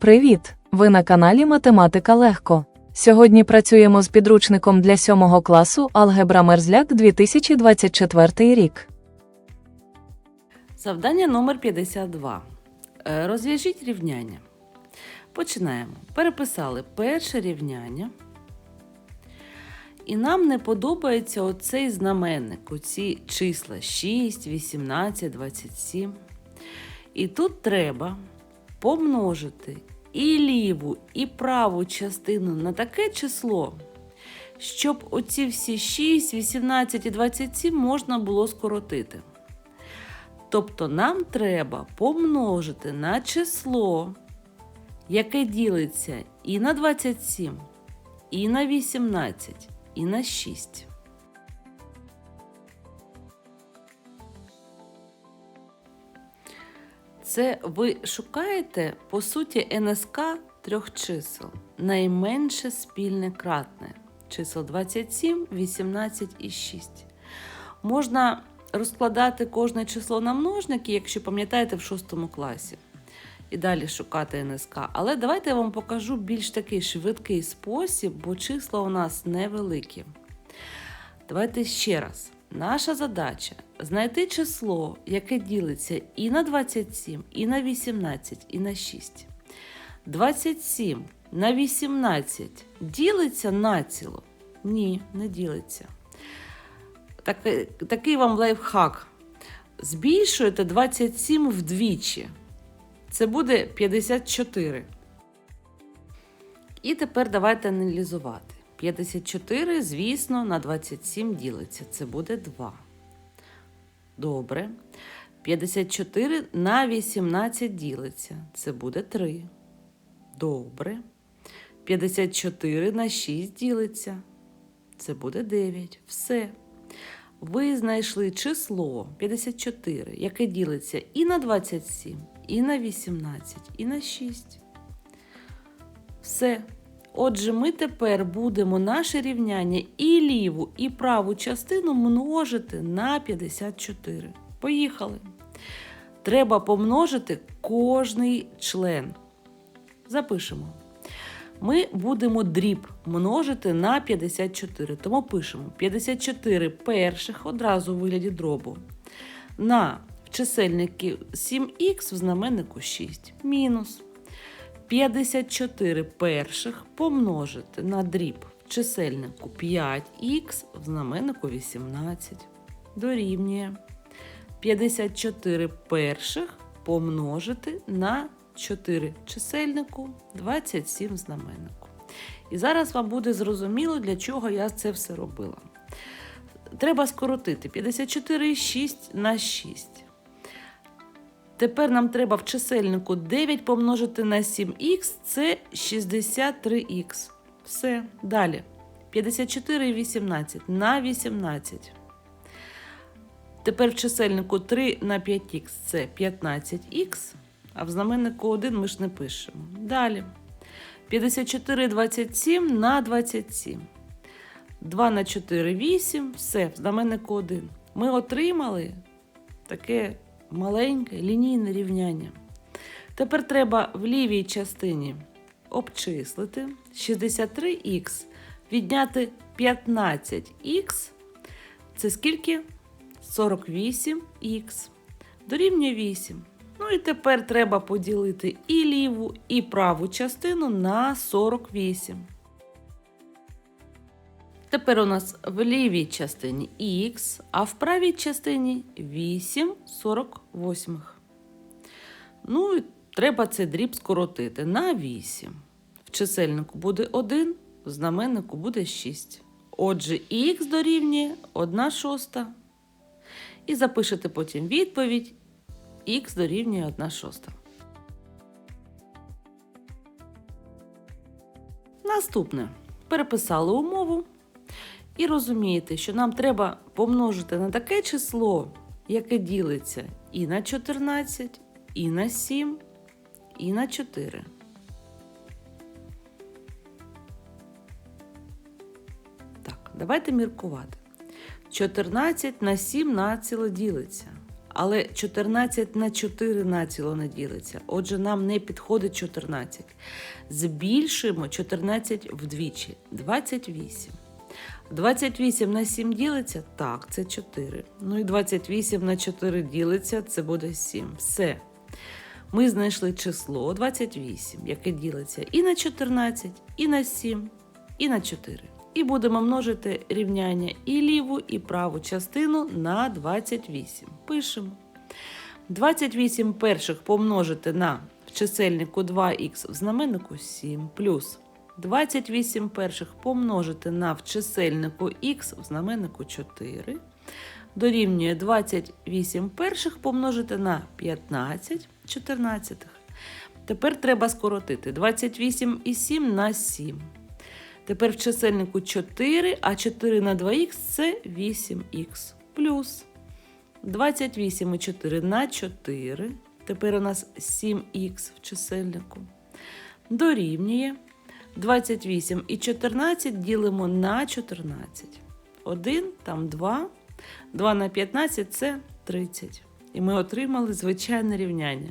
Привіт! Ви на каналі Математика Легко. Сьогодні працюємо з підручником для 7 класу Алгебра Мерзляк 2024 рік. Завдання номер 52. Е, Розв'яжіть рівняння. Починаємо. Переписали перше рівняння. І нам не подобається оцей знаменник, оці числа 6, 18, 27. І тут треба помножити і ліву, і праву частину на таке число, щоб оці всі 6, 18 і 27 можна було скоротити. Тобто нам треба помножити на число, яке ділиться і на 27, і на 18, і на 6. Це ви шукаєте, по суті, НСК трьох чисел. Найменше спільне кратне. Чисел 27, 18 і 6. Можна розкладати кожне число на множники, якщо пам'ятаєте в 6 класі. І далі шукати НСК. Але давайте я вам покажу більш такий швидкий спосіб, бо числа у нас невеликі. Давайте ще раз. Наша задача знайти число, яке ділиться і на 27, і на 18, і на 6. 27 на 18 ділиться націло? Ні, не ділиться. Такий, такий вам лайфхак. Збільшуєте 27 вдвічі. Це буде 54. І тепер давайте аналізувати. 54, звісно, на 27 ділиться. Це буде 2. Добре. 54 на 18 ділиться. Це буде 3. Добре. 54 на 6 ділиться. Це буде 9. Все. Ви знайшли число 54, яке ділиться і на 27, і на 18, і на 6. Все. Отже, ми тепер будемо наше рівняння і ліву, і праву частину множити на 54. Поїхали. Треба помножити кожний член. Запишемо. Ми будемо дріб множити на 54. Тому пишемо 54 перших одразу у вигляді дробу. На чисельники 7х в знаменнику 6. Мінус 54 перших помножити на дріб в чисельнику 5х в знаменнику 18. Дорівнює 54 перших помножити на 4 чисельнику 27 в знаменнику. І зараз вам буде зрозуміло, для чого я це все робила. Треба скоротити 54,6 на 6. Тепер нам треба в чисельнику 9 помножити на 7х це 63х. Все. Далі. 54 і 18 на 18. Тепер в чисельнику 3 на 5х це 15х. А в знаменнику 1 ми ж не пишемо. Далі. 54 27 на 27. 2 на 4 8. Все, в знаменнику 1. Ми отримали таке маленьке лінійне рівняння. Тепер треба в лівій частині обчислити 63х, відняти 15х. Це скільки? 48х. Дорівнює 8. Ну і тепер треба поділити і ліву, і праву частину на 48. Тепер у нас в лівій частині х, а в правій частині 8 48. Ну і треба цей дріб скоротити на 8. В чисельнику буде 1, в знаменнику буде 6. Отже, х дорівнює 1 шоста. І запишете потім відповідь х дорівнює 1 шоста. Наступне. Переписали умову. І розумієте, що нам треба помножити на таке число, яке ділиться і на 14, і на 7, і на 4. Так, давайте міркувати. 14 на 7 націло ділиться. Але 14 на 4 націло не ділиться. Отже, нам не підходить 14. Збільшуємо 14 вдвічі 28. 28 на 7 ділиться? Так, це 4. Ну і 28 на 4 ділиться, це буде 7. Все. Ми знайшли число 28, яке ділиться і на 14, і на 7, і на 4. І будемо множити рівняння і ліву, і праву частину на 28. Пишемо. 28 перших помножити на в чисельнику 2х в знаменнику 7 плюс 28 перших помножити на в чисельнику х в знаменнику 4 дорівнює 28 перших помножити на 15 чотирнадцятих. Тепер треба скоротити 28 і 7 на 7. Тепер в чисельнику 4, а 4 на 2х це 8х. Плюс 28 і 4 на 4. Тепер у нас 7х в чисельнику. Дорівнює 28 і 14 ділимо на 14. 1, там 2. 2 на 15 це 30. І ми отримали звичайне рівняння.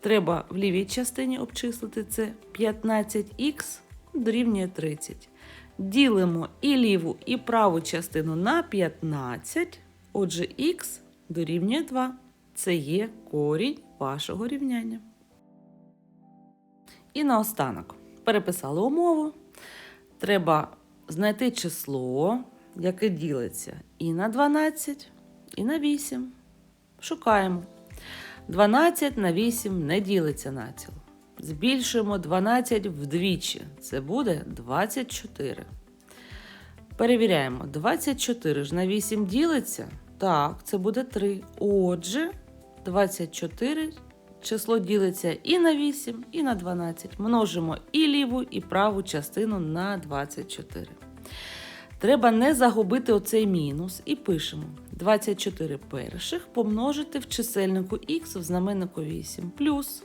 Треба в лівій частині обчислити це 15х дорівнює 30. Ділимо і ліву, і праву частину на 15. Отже, х дорівнює 2. Це є корінь вашого рівняння. І наостанок переписали умову. Треба знайти число, яке ділиться і на 12, і на 8. Шукаємо. 12 на 8 не ділиться націло. Збільшуємо 12 вдвічі. Це буде 24. Перевіряємо. 24 ж на 8 ділиться. Так, це буде 3. Отже, 24 число ділиться і на 8, і на 12. Множимо і ліву, і праву частину на 24. Треба не загубити оцей мінус і пишемо 24 перших помножити в чисельнику х в знаменнику 8 плюс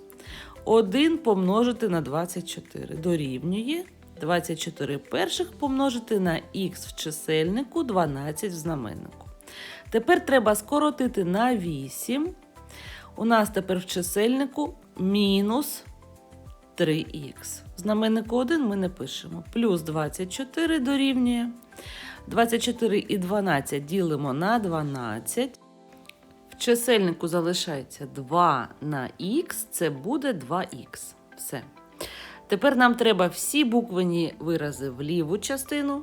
1 помножити на 24 дорівнює 24 перших помножити на х в чисельнику 12 в знаменнику. Тепер треба скоротити на 8. У нас тепер в чисельнику мінус 3х. В знаменнику 1 ми не пишемо. Плюс 24 дорівнює. 24 і 12 ділимо на 12. В чисельнику залишається 2 на х, це буде 2х. Все. Тепер нам треба всі буквені вирази в ліву частину,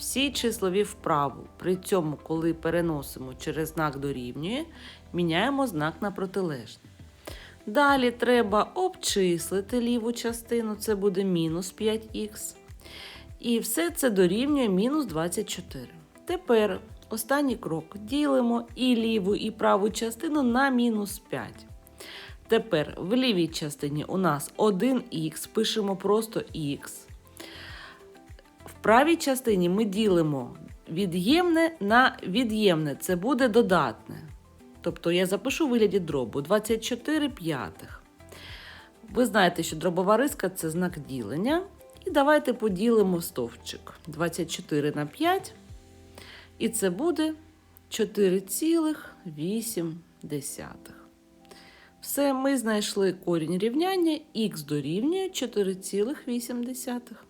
всі числові вправу. При цьому, коли переносимо через знак дорівнює, міняємо знак на протилежний. Далі треба обчислити ліву частину, це буде мінус 5х. І все це дорівнює мінус 24. Тепер останній крок. Ділимо і ліву, і праву частину на мінус 5. Тепер в лівій частині у нас 1х, пишемо просто х. В правій частині ми ділимо від'ємне на від'ємне, це буде додатне. Тобто я запишу у вигляді дробу 24 п'ятих. Ви знаєте, що дробова риска це знак ділення. І давайте поділимо стовпчик 24 на 5. І це буде 4,8. Все, ми знайшли корінь рівняння, х дорівнює 4,8.